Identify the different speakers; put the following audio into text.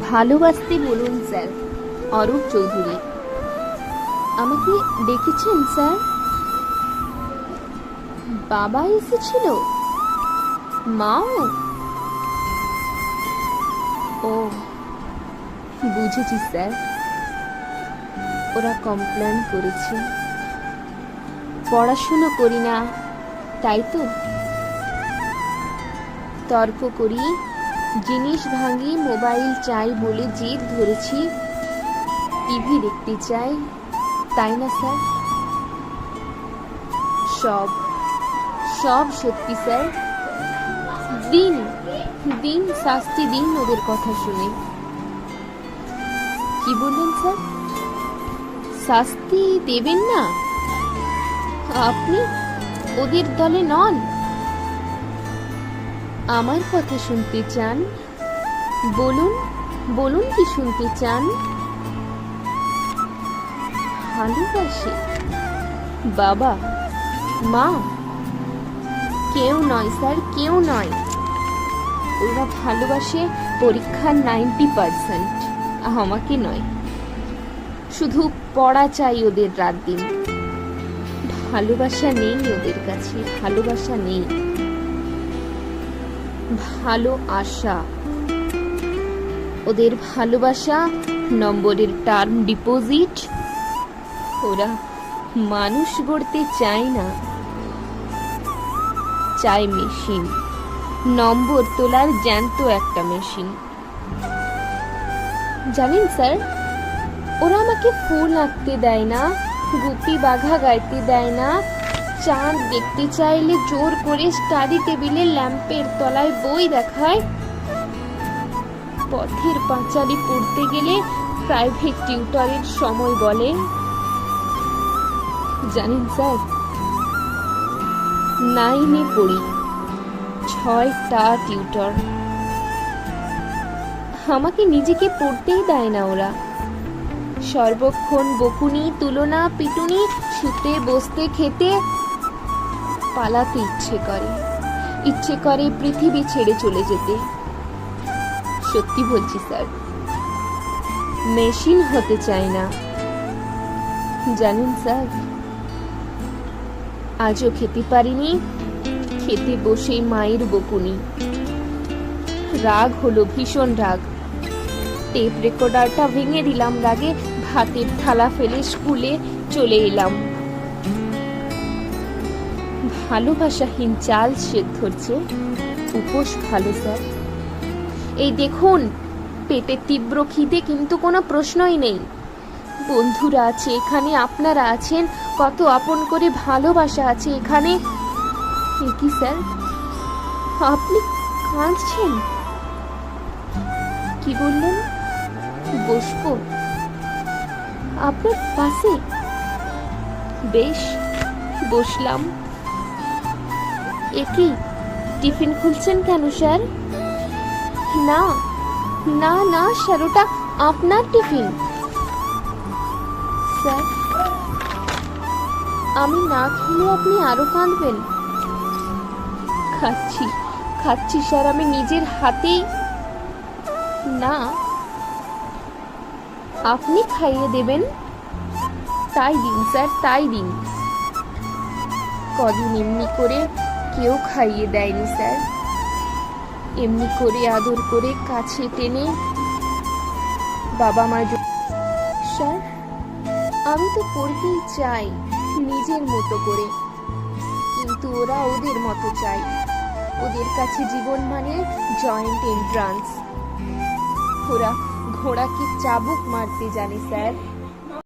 Speaker 1: ভালোবাসতে বলুন, স্যার। অরূপ চৌধুরী। আমাকে ডেকেছেন, স্যার? বাবা এসেছিল? মাও? ও, বুঝেছি, স্যার। ওরা কমপ্লেন করেছে। পড়াশুনো করি না, তাই তো? তর্ক করি। জিনিস ভাঙি, মোবাইল চাই বলে জিদ ধরেছি। টিভি দেখতে চাই, তাই না স্যার? সব সব সত্যি স্যার। দিন দিন, শাস্তি দিন ওদের কথা শুনে। কি বললেন স্যার? শাস্তি দেবেন না? আপনি ওদের দলে নন। আমার কথা শুনতে চান? বলুন বলুন কি শুনতে চান? ভালোবাসে। বাবা, মা, কেউ নয়, স্যার, কেউ নয়। ওরা ভালোবাসে পরীক্ষার নাইনটি পার্সেন্ট। আমাকে নয়। শুধু পড়া চাই ওদের রাত দিন। ভালোবাসা নেই ওদের কাছে, ভালোবাসা নেই। ভালো আশা। ওদের ভালোবাসা নম্বরের টার্ম ডিপোজিট। ওরা মানুষ গড়তে চায় না। চায় মেশিন। নম্বর তোলার জ্যান্ত একটা মেশিন। জানেন স্যার, ওরা আমাকে ফুল আঁকতে দেয় না, গুপি বাঘা গাইতে দেয় না চাঁদ দেখতে চাইলে জোর করে স্টাডি টেবিলে ল্যাম্পের তলায় বই দেখায়। পথের পাঁচালি পড়তে গেলে প্রাইভেট টিউটরের সময় বলে। জানেন স্যার নাইনে পড়ি, ছয়টা টিউটর আমাকে নিজেকে পড়তেই দেয় না ওরা। সর্বক্ষণ বকুনি, তুলনা, পিটুনি, শুতে, বসতে, খেতে পালাতে ইচ্ছে করে। ইচ্ছে করে পৃথিবী ছেড়ে চলে যেতে। সত্যি বলছি, স্যার, মেশিন হতে চাই না। জানেন, স্যার, আজও খেতে পারিনি, খেতে বসেই মায়ের বকুনি। রাগ হলো, ভীষণ রাগ। টেপ রেকর্ডারটা ভেঙে দিলাম রাগে, ভাতের থালা ফেলে স্কুলে চলে এলাম। ভালোবাসাহীন চাল সে ধরছে উপোস ভালো, স্যার। এই দেখুন, পেটে তীব্র খিদে কিন্তু কোনো প্রশ্নই নেই। বন্ধুরা আছে এখানে, আপনারা আছেন, কত আপন করে ভালোবাসা আছে এখানে। কি, স্যার? আপনি কাঁদছেন? কি বললেন? বসবো। আপনার পাশে? বেশ, বসলাম। একই টিফিন খুলছেন কেন, স্যার? না না না, স্যার, ওটা আপনার টিফিন। স্যার, আমি না খেলে আপনি আরও কাঁদবেন। খাচ্ছি খাচ্ছি, স্যার, আমি নিজের হাতেই না। আপনি খাইয়ে দেবেন। তাই দিন, স্যার, তাই দিন। কদিন এমনি করে কেউ খাইয়ে দেয়নি, স্যার। এমনি করে আদর করে কাছে টেনে বাবা মা স্যার, আমি তো পড়তেই চাই নিজের মতো করে। কিন্তু ওরা ওদের মতো চাই ওদের কাছে জীবন মানে জয়েন্ট এন্ট্রান্স ওরা ঘোড়াকে চাবুক মারতে জানে, স্যার।